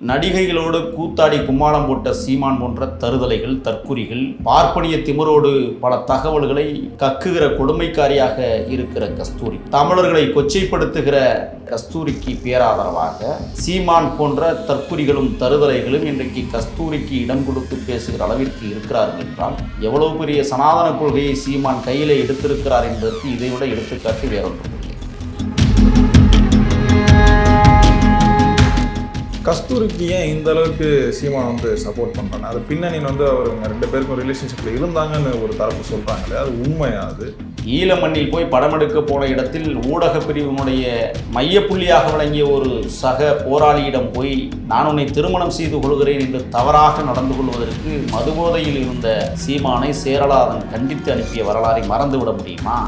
நடிகைகளோடு கூத்தாடி கும்மாளம் போட்ட சீமான் போன்ற தருதலைகள் தற்குறிகள் பார்ப்பனிய திமிரோடு பல தகவல்களை கக்குகிற கொடுமைக்காரியாக இருக்கிற கஸ்தூரி. தமிழர்களை கொச்சைப்படுத்துகிற கஸ்தூரிக்கு பேராதரவாக சீமான் போன்ற தற்குறிகளும் தருதலைகளும் இன்றைக்கு கஸ்தூரிக்கு இடம் கொடுத்து பேசுகிற அளவிற்கு இருக்கிறார்கள் என்றால் எவ்வளவு பெரிய சனாதன கொள்கையை சீமான் கையிலே எடுத்திருக்கிறார் என்பதற்கு இதைவிட எடுத்துக்காட்டு வேறொன்று கஸ்தூரிக்கு ஏன் இந்த அளவுக்கு சீமான் வந்து சப்போர்ட் பண்ணுறாங்க அது பின்னணியில் வந்து அவங்க ரெண்டு பேருக்கும் ரிலேஷன்ஷிப்பில் இருந்தாங்கன்னு ஒரு தரப்பு சொல்கிறாங்களே அது உண்மையா அது? ஈழ மண்ணில் போய் படம் எடுக்க போன இடத்தில் ஊடக பிரிவினுடைய மையப்புள்ளியாக வழங்கிய ஒரு சக போராளியிடம் போய் நான் உன்னை திருமணம் செய்து கொள்கிறேன் என்று தவறாக நடந்து கொள்வதற்கு மதுபோதையில் இருந்த சீமானை சேரலாதன் கண்டித்து அனுப்பிய வரலாறை மறந்துவிட முடியுமா?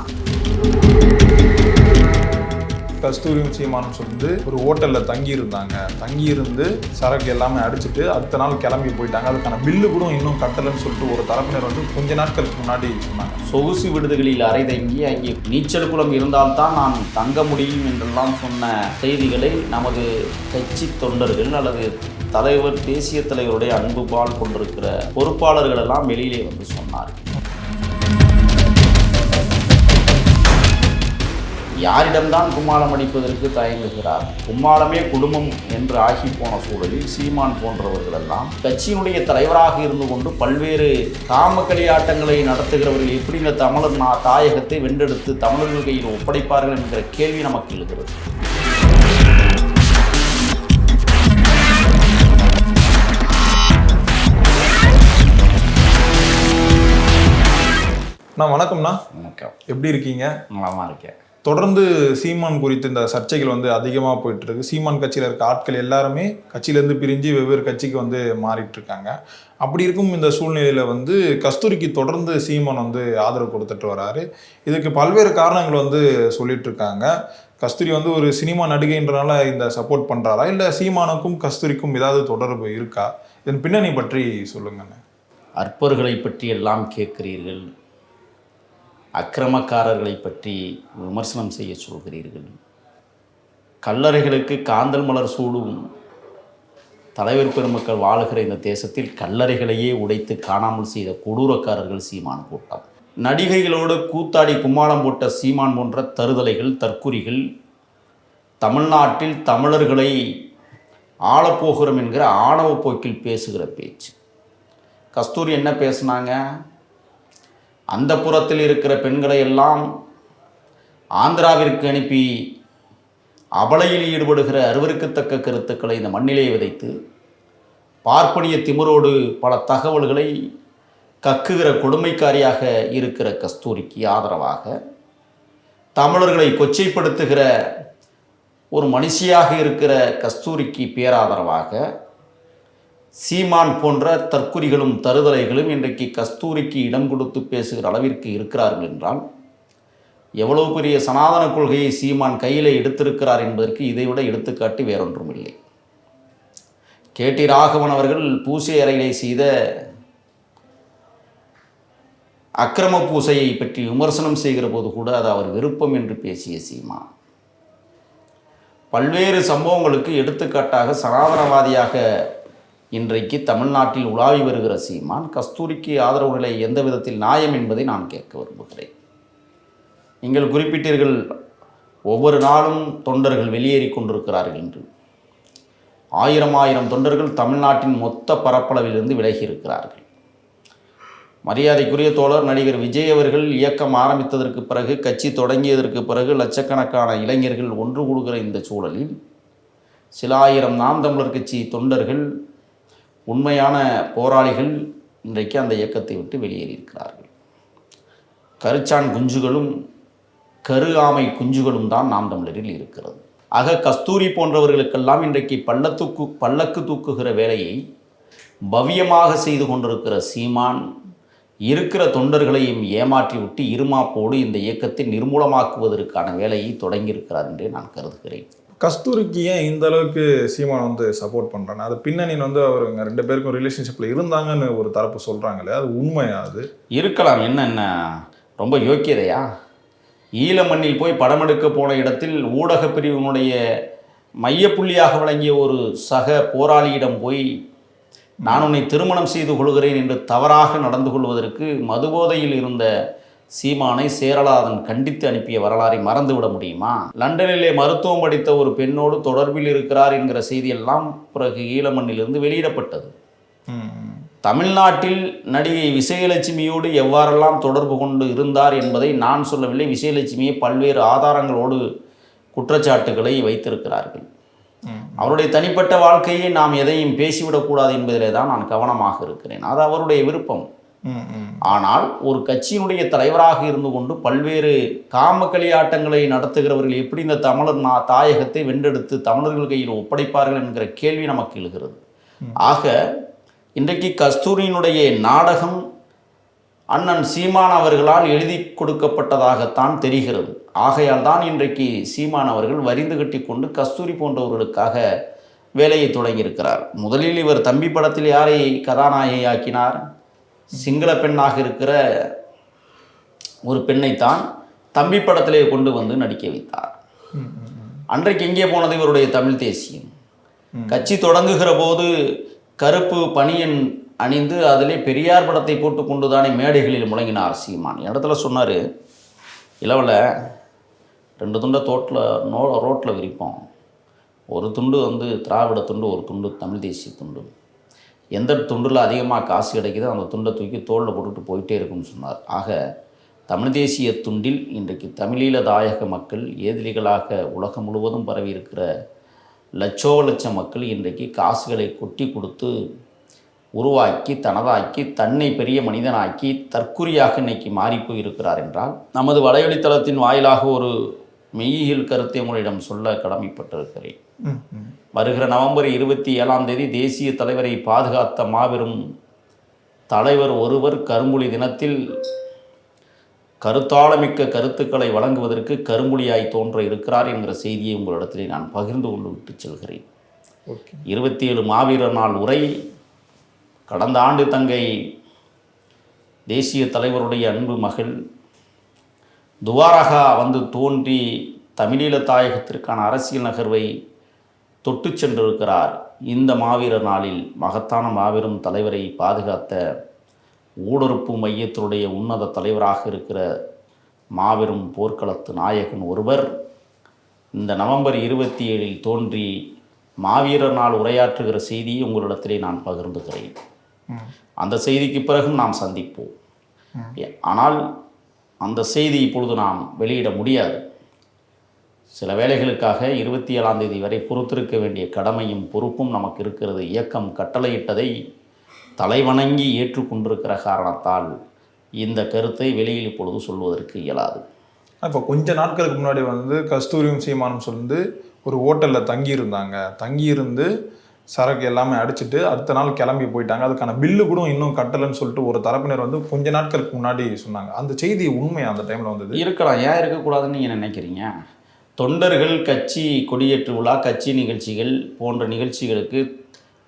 கஸ்தூரியும் சீமானும் சொல்லிட்டு ஒரு ஹோட்டலில் தங்கி இருந்தாங்க தங்கி இருந்து சரக்கு எல்லாமே அடிச்சுட்டு அடுத்த நாள் கிளம்பி போயிட்டாங்க. அதுக்கான பில்லு கூட இன்னும் கட்டலைன்னு சொல்லிட்டு ஒரு தரப்பினர் வந்து கொஞ்ச நாட்களுக்கு முன்னாடி சொன்னாங்க. சொகுசு விடுதிகளில் அறை தங்கி அங்கே நீச்சல் குளம் இருந்தால்தான் நான் தங்க முடியும் என்றெல்லாம் சொன்ன செய்திகளை நமது கட்சி தொண்டர்கள் அல்லது தலைவர் தேசிய தலைவருடைய அன்பு பால் கொண்டிருக்கிற பொறுப்பாளர்கள் எல்லாம் வெளியிலே வந்து சொன்னார்கள். யாரிடம்தான் கும்மாளம் அடிப்பதற்கு தயங்குகிறார்? கும்மாளமே குடும்பம் என்று ஆகி போன சூழலில் சீமான் போன்றவர்கள் எல்லாம் கட்சியினுடைய தலைவராக இருந்து கொண்டு பல்வேறு காம களியாட்டங்களை நடத்துகிறவர்கள் எப்படி இந்த தமிழர் தாயகத்தை வென்றெடுத்து தமிழர்கள் கையில் ஒப்படைப்பார்கள் என்கிற கேள்வி நமக்கு எழுகிறது. நான் வணக்கம்ண்ணா. வணக்கம். எப்படி இருக்கீங்க? நலமாக இருக்கேன். தொடர்ந்து சீமான் குறித்து இந்த சர்ச்சைகள் வந்து அதிகமாக போயிட்டு இருக்கு சீமான் கட்சியில் இருக்க ஆட்கள் எல்லாருமே கட்சியிலேருந்து பிரிஞ்சு வெவ்வேறு கட்சிக்கு வந்து மாறிட்டு இருக்காங்க அப்படி இருக்கும் இந்த சூழ்நிலையில் வந்து கஸ்தூரிக்கு தொடர்ந்து சீமான் வந்து ஆதரவு கொடுத்துட்டு வராரு. இதுக்கு பல்வேறு காரணங்கள் வந்து சொல்லிட்டு இருக்காங்க கஸ்தூரி வந்து ஒரு சினிமா நடிகைன்றனால இந்த சப்போர்ட் பண்ணுறாரா இல்லை சீமானுக்கும் கஸ்தூரிக்கும் ஏதாவது தொடர்பு இருக்கா? இதன் பின்னணி பற்றி சொல்லுங்கண்ணே. அற்பர்களை பற்றி எல்லாம் கேட்கிறீர்கள். அக்கிரமக்காரர்களை பற்றி விமர்சனம் செய்ய சொல்கிறீர்கள். கல்லறைகளுக்கு காந்தல் மலர் சூடும் தலைவர் பெருமக்கள் வாழுகிற இந்த தேசத்தில் கல்லறைகளையே உடைத்து காணாமல் செய்த கொடூரக்காரர்கள் சீமான் கூட்டம் நடிகைகளோடு கூத்தாடி கும்மாளம் போட்ட சீமான் போன்ற தருதலைகள் தற்குறிகள் தமிழ்நாட்டில் தமிழர்களை ஆளப்போகிறோம் என்கிற ஆணவ போக்கில் பேசுகிற பேச்சு. கஸ்தூரி என்ன பேசுனாங்க? அந்த புறத்தில் இருக்கிற பெண்களை எல்லாம் ஆந்திராவிற்கு அனுப்பி அபலையில் ஈடுபடுகிற அருவருக்கத்தக்க கருத்துக்களை இந்த மண்ணிலே விதைத்து பார்ப்பனிய திமிரோடு பல தகவல்களை கக்குகிற கொடுமைக்காரியாக இருக்கிற கஸ்தூரிக்கு ஆதரவாக தமிழர்களை கொச்சைப்படுத்துகிற ஒரு மனுஷியாக இருக்கிற கஸ்தூரிக்கு பேராதரவாக சீமான் போன்ற தற்குறிகளும் தருதலைகளும் இன்றைக்கு கஸ்தூரிக்கு இடம் கொடுத்து பேசுகிற அளவிற்கு இருக்கிறார்கள் என்றால் எவ்வளவு பெரிய சனாதன கொள்கையை சீமான் கையில் எடுத்திருக்கிறார் என்பதற்கு இதைவிட எடுத்துக்காட்டி வேறொன்றும் இல்லை. கேடி ராகவன் அவர்கள் பூசை அறையிலே செய்த அக்கிரம பூசையை பற்றி விமர்சனம் செய்கிற போது கூட அது அவர் விருப்பம் என்று பேசிய சீமா பல்வேறு சம்பவங்களுக்கு எடுத்துக்காட்டாக சனாதனவாதியாக இன்றைக்கு தமிழ்நாட்டில் உலாவி வருகிற சீமான் கஸ்தூரிக்கு ஆதரவு நிலை எந்த விதத்தில் நியாயம் என்பதை நான் கேட்க விரும்புகிறேன். நீங்கள் குறிப்பிட்டீர்கள் ஒவ்வொரு நாளும் தொண்டர்கள் வெளியேறி கொண்டிருக்கிறார்கள் என்று. ஆயிரம் ஆயிரம் தொண்டர்கள் தமிழ்நாட்டின் மொத்த பரப்பளவிலிருந்து விலகி இருக்கிறார்கள். மரியாதைக்குரிய தோழர் நடிகர் விஜய் அவர்கள் இயக்கம் ஆரம்பித்ததற்கு பிறகு கட்சி தொடங்கியதற்கு பிறகு லட்சக்கணக்கான இளைஞர்கள் ஒன்று கூடுகிற இந்த சூழலில் சில ஆயிரம் நாம் தமிழர் கட்சி தொண்டர்கள் உண்மையான போராளிகள் இன்றைக்கு அந்த இயக்கத்தை விட்டு வெளியேறியிருக்கிறார்கள். கருச்சான் குஞ்சுகளும் கரு ஆமை குஞ்சுகளும் தான் நாம் தமிழரில் இருக்கிறது. ஆக கஸ்தூரி போன்றவர்களுக்கெல்லாம் இன்றைக்கு பள்ளத்தூக்கு பல்லக்கு தூக்குகிற வேலையை பவ்யமாக செய்து கொண்டிருக்கிற சீமான் இருக்கிற தொண்டர்களையும் ஏமாற்றிவிட்டு இருமாப்போடு இந்த இயக்கத்தை நிர்மூலமாக்குவதற்கான வேலையை தொடங்கியிருக்கிறார் என்றே நான் கருதுகிறேன். கஸ்தூரிக்கு ஏன் இந்த அளவுக்கு சீமான் வந்து சப்போர்ட் பண்றாங்க அது பின்னணியில் வந்து அவருங்க ரெண்டு பேருக்கும் ரிலேஷன்ஷிப்ல இருந்தாங்கன்னு ஒரு தரப்பு சொல்றாங்களே அது உண்மையா அது? இருக்கலாம். என்னென்ன ரொம்ப யோக்கியதையா? ஈழ மண்ணில் போய் படம் எடுக்க போன இடத்தில் ஊடக பிரிவினுடைய மையப்புள்ளியாக விளங்கிய ஒரு சக போராளியிடம் போய் நான் உன்னை திருமணம் செய்து கொள்கிறேன் என்று தவறாக நடந்து கொள்வதற்கு மதுபோதையில் இருந்த சீமானை சேரலாதன் கண்டித்து அனுப்பிய வரலாறை மறந்துவிட முடியுமா? லண்டனிலே மருத்துவம் படித்த ஒரு பெண்ணோடு தொடர்பில் இருக்கிறார் என்கிற செய்தியெல்லாம் பிறகு ஈழமண்ணிலிருந்து வெளியிடப்பட்டது. தமிழ்நாட்டில் நடிகை விஜயலட்சுமியோடு எவ்வாறெல்லாம் தொடர்பு கொண்டு இருந்தார் என்பதை நான் சொல்லவில்லை. விஜயலட்சுமியை பல்வேறு ஆதாரங்களோடு குற்றச்சாட்டுகளை வைத்திருக்கிறார்கள். அவருடைய தனிப்பட்ட வாழ்க்கையை நாம் எதையும் பேசிவிடக்கூடாது என்பதிலே தான் நான் கவனமாக இருக்கிறேன். அது அவருடைய விருப்பம். ஆனால் ஒரு கட்சியினுடைய தலைவராக இருந்து கொண்டு பல்வேறு காம களியாட்டங்களை நடத்துகிறவர்கள் எப்படி இந்த தமிழர் நா தாயகத்தை வென்றெடுத்து தமிழர்கள் கையில் ஒப்படைப்பார்கள் என்கிற கேள்வி நமக்கு எழுகிறது. ஆக இன்றைக்கு கஸ்தூரியினுடைய நாடகம் அண்ணன் சீமான் அவர்களால் எழுதி கொடுக்கப்பட்டதாகத்தான் தெரிகிறது. ஆகையால் தான் இன்றைக்கு சீமான் அவர்கள் வரிந்து கட்டி கொண்டு கஸ்தூரி போன்றவர்களுக்காக வேலையை தொடங்கியிருக்கிறார். முதலில் இவர் தம்பி படத்தில் யாரை கதாநாயகியாக்கினார்? சிங்கள பெண்ணாக இருக்கிற ஒரு பெண்ணைத்தான் தம்பி படத்திலே கொண்டு வந்து நடிக்க வைத்தார். அன்றைக்கு எங்கே போனது இவருடைய தமிழ் தேசியம்? கட்சி தொடங்குகிற போது கருப்பு பனியன் அணிந்து அதிலே பெரியார் படத்தை போட்டு கொண்டு தானே மேடைகளில் முழங்கினார் சீமான். இடத்துல சொன்னார் இளவில் ரெண்டு துண்டை தோட்டில் நோ ரோட்டில் விரிப்போம். ஒரு துண்டு வந்து திராவிட துண்டு ஒரு துண்டு தமிழ் தேசிய துண்டு. எந்த துண்டில் அதிகமாக காசு கிடைக்குதோ அந்த துண்டை தூக்கி தோளில் போட்டுட்டு போயிட்டே இருக்கும்னு சொன்னார். ஆக தமிழ் தேசிய துண்டில் இன்றைக்கு தமிழீழ தாயக மக்கள் ஏதிலிகளாக உலகம் முழுவதும் பரவி இருக்கிற லட்சோ லட்ச மக்கள் இன்றைக்கு காசுகளை கொட்டி கொடுத்து உருவாக்கி தனதாக்கி தன்னை பெரிய மனிதனாக்கி தற்குறியாக இன்னைக்கு மாறிப்போய் இருக்கிறார் என்றால் நமது வலைவழித்தளத்தின் வாயிலாக ஒரு மெய்யியல் கருத்தை உங்களிடம் சொல்ல கடமைப்பட்டிருக்கிறேன். வருகிற நவம்பர் இருபத்தி ஏழாம் தேதி தேசிய தலைவரை பாதுகாத்த மாபெரும் தலைவர் ஒருவர் கரும்புலி தினத்தில் கருத்தாளமிக்க கருத்துக்களை வழங்குவதற்கு கரும்புலியாய் தோன்ற இருக்கிறார் என்கிற செய்தியை உங்களிடத்திலே நான் பகிர்ந்து கொண்டு விட்டு செல்கிறேன். இருபத்தி ஏழு மாவீரர் நாள் உரை. கடந்த ஆண்டு தங்கை தேசிய தலைவருடைய அன்பு மகள் துவாரகா வந்து தோன்றி தமிழீழ தாயகத்திற்கான அரசியல் நகர்வை தொட்டு சென்றிருக்கிறார். இந்த மாவீரர் நாளில் மகத்தான மாபெரும் தலைவரை பாதுகாத்த ஊடுருப்பு மையத்தினுடைய உன்னத தலைவராக இருக்கிற மாபெரும் போர்க்களத்து நாயகன் ஒருவர் இந்த நவம்பர் இருபத்தி ஏழில் தோன்றி மாவீரர் நாள் உரையாற்றுகிற செய்தியை உங்களிடத்திலே நான் பகிர்ந்துகிறேன். அந்த செய்திக்கு பிறகும் நாம் சந்திப்போம். ஆனால் அந்த செய்தி இப்பொழுது நாம் வெளியிட முடியாது. சில வேலைகளுக்காக இருபத்தி ஏழாம் தேதி வரை பொறுத்திருக்க வேண்டிய கடமையும் பொறுப்பும் நமக்கு இருக்கிறது. இயக்கம் கட்டளையிட்டதை தலைவணங்கி ஏற்றுக்கொண்டிருக்கிற காரணத்தால் இந்த கருத்தை வெளியில் இப்பொழுது சொல்வதற்கு இயலாது. இப்போ கொஞ்ச நாட்களுக்கு முன்னாடி வந்து கஸ்தூரியும் சீமானும் சொல்லிட்டு ஒரு ஹோட்டலில் தங்கி இருந்தாங்க தங்கி இருந்து சரக்கு எல்லாமே அடிச்சிட்டு அடுத்த நாள் கிளம்பி போயிட்டாங்க. அதுக்கான பில்லு கூட இன்னும் கட்டலைன்னு சொல்லிட்டு ஒரு தரப்பினர் வந்து கொஞ்ச நாட்களுக்கு முன்னாடி சொன்னாங்க. அந்த செய்தி உண்மை அந்த டைம்ல வந்தது? இருக்கலாம். ஏன் இருக்கக்கூடாதுன்னு நீங்கள் நினைக்கிறீங்க? தொண்டர்கள் கட்சி கொடியேற்று விழா கட்சி நிகழ்ச்சிகள் போன்ற நிகழ்ச்சிகளுக்கு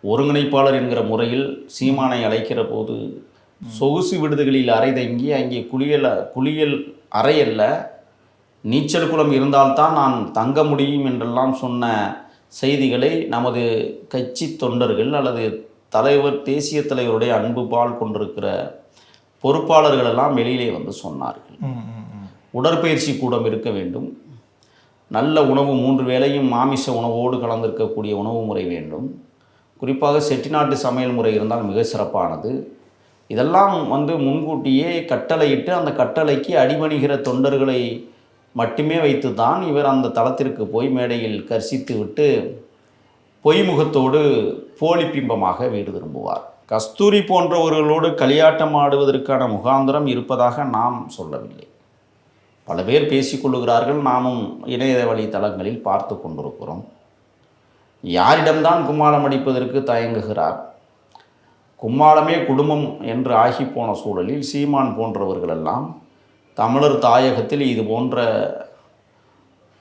ஒருங்கிணைப்பாளர் என்கிற முறையில் சீமானை அழைக்கிற போது சொகுசு விடுதிகளில் அறை தங்கி அங்கே குளியல் குளியல் அறையல்ல நீச்சல் குளம் இருந்தால்தான் நான் தங்க முடியும் என்றெல்லாம் சொன்ன செய்திகளை நமது கட்சி தொண்டர்கள் அல்லது தலைவர் தேசிய தலைவருடைய அன்பு பால் கொண்டிருக்கிற பொறுப்பாளர்கள் எல்லாம் வெளியிலே வந்து சொன்னார்கள். உடற்பயிற்சி கூடம் இருக்க வேண்டும் நல்ல உணவு மூன்று வேளையும் மாமிச உணவோடு கலந்திருக்கக்கூடிய உணவு முறை வேண்டும். குறிப்பாக செட்டிநாட்டு சமையல் முறை இருந்தால் மிக சிறப்பானது. இதெல்லாம் வந்து முன்கூட்டியே கட்டளையிட்டு அந்த கட்டளைக்கு அடிபணிகிற தொண்டர்களை மட்டுமே வைத்து தான் இவர் அந்த தளத்திற்கு போய் மேடையில் கர்சித்து விட்டு பொய்முகத்தோடு போலி பிம்பமாக வீடு திரும்புவார். கஸ்தூரி போன்றவர்களோடு களியாட்டம் ஆடுவதற்கான முகாந்திரம் இருப்பதாக நாம் சொல்லவில்லை. பல பேர் பேசிக்கொள்ளுகிறார்கள். நாமும் இணையவழி தளங்களில் பார்த்து கொண்டிருக்கிறோம். யாரிடம்தான் கும்மாளம் அடிப்பதற்கு தயங்குகிறார்? கும்மாளமே குடும்பம் என்று ஆகிப்போன சூழலில் சீமான் போன்றவர்களெல்லாம் தமிழர் தாயகத்தில் இது போன்ற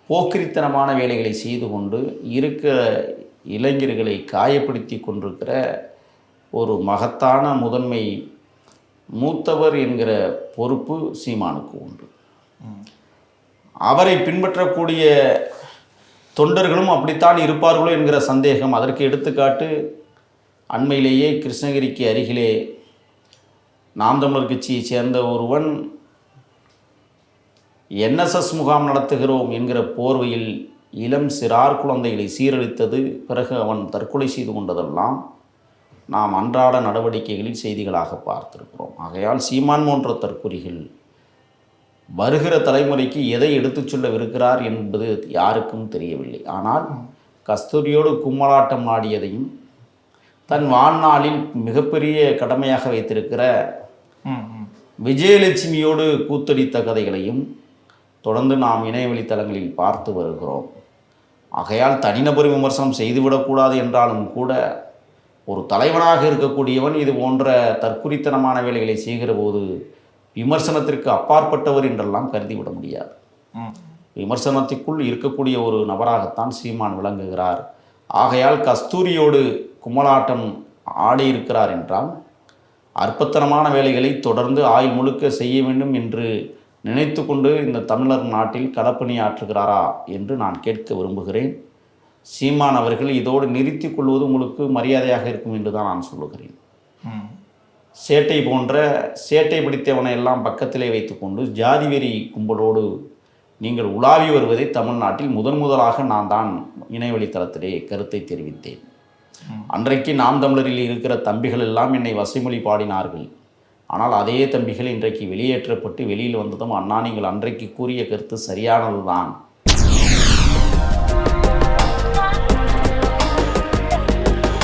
போக்கிரித்தனமான வேலைகளை செய்து கொண்டு இருக்கிற இளைஞர்களை காயப்படுத்தி கொண்டிருக்கிற ஒரு மகத்தான முதன்மை மூத்தவர் என்கிற பொறுப்பு சீமானுக்கு உண்டு. அவரை பின்பற்றக்கூடிய தொண்டர்களும் அப்படித்தான் இருப்பார்களோ என்கிற சந்தேகம். அதற்கு எடுத்துக்காட்டு அண்மையிலேயே கிருஷ்ணகிரிக்கு அருகிலே நாம் தமிழர் கட்சியைச் சேர்ந்த ஒருவன் என்எஸ்எஸ் முகாம் நடத்துகிறோம் என்கிற போர்வையில் இளம் சிறார் குழந்தைகளை சீரழித்தது பிறகு அவன் தற்கொலை செய்து கொண்டதெல்லாம் நாம் அன்றாட நடவடிக்கைகளில் செய்திகளாக பார்த்திருக்கிறோம். ஆகையால் சீமான் போன்ற தற்கொலைகள் வருகிற தலைமுறைக்கு எதை எடுத்துச் சொல்லவிருக்கிறார் என்பது யாருக்கும் தெரியவில்லை ஆனால் கஸ்தூரியோடு கும்மலாட்டம் ஆடியதையும் தன் வாழ்நாளில் மிகப்பெரிய கடமையாக வைத்திருக்கிற. விஜயலட்சுமியோடு கூத்தடித்த கதைகளையும் தொடர்ந்து நாம் இணையவழி தளங்களில் பார்த்து வருகிறோம் ஆகையால் தனிநபர் விமர்சனம் செய்துவிடக்கூடாது என்றாலும் கூட ஒரு தலைவனாக இருக்கக்கூடியவன் இது போன்ற தற்குறித்தனமான வேலைகளை செய்கிற போது விமர்சனத்திற்கு அப்பாற்பட்டவர் என்றெல்லாம் கருதிவிட முடியாது. விமர்சனத்திற்குள் இருக்கக்கூடிய ஒரு நபராகத்தான் சீமான் விளங்குகிறார். ஆகையால் கஸ்தூரியோடு கும்மலாட்டம் ஆடியிருக்கிறார் என்றால் அற்பத்தனமான வேலைகளை தொடர்ந்து ஆயுள் முழுக்க செய்ய வேண்டும் என்று நினைத்து கொண்டு இந்த தமிழர் நாட்டில் களப்பணியாற்றுகிறாரா என்று நான் கேட்க விரும்புகிறேன். சீமான் அவர்கள் இதோடு நிறுத்திக் கொள்வது உங்களுக்கு மரியாதையாக இருக்கும் என்று தான் நான் சொல்லுகிறேன். சேட்டை போன்ற சேட்டை பிடித்தவனை எல்லாம் பக்கத்திலே வைத்துக்கொண்டு ஜாதி வெறி கும்பலோடு நீங்கள் உலாவி வருவதை தமிழ்நாட்டில் முதன் முதலாக நான் தான் இணையவழித்தளத்திலே கருத்தை தெரிவித்தேன். அன்றைக்கு நாம் தமிழரில் இருக்கிற தம்பிகள் எல்லாம் என்னை வசைமொழி பாடினார்கள். ஆனால் அதே தம்பிகள் இன்றைக்கு வெளியேற்றப்பட்டு வெளியில் வந்ததும் அண்ணா நீங்கள் அன்றைக்கு கூறிய கருத்து சரியானதுதான்.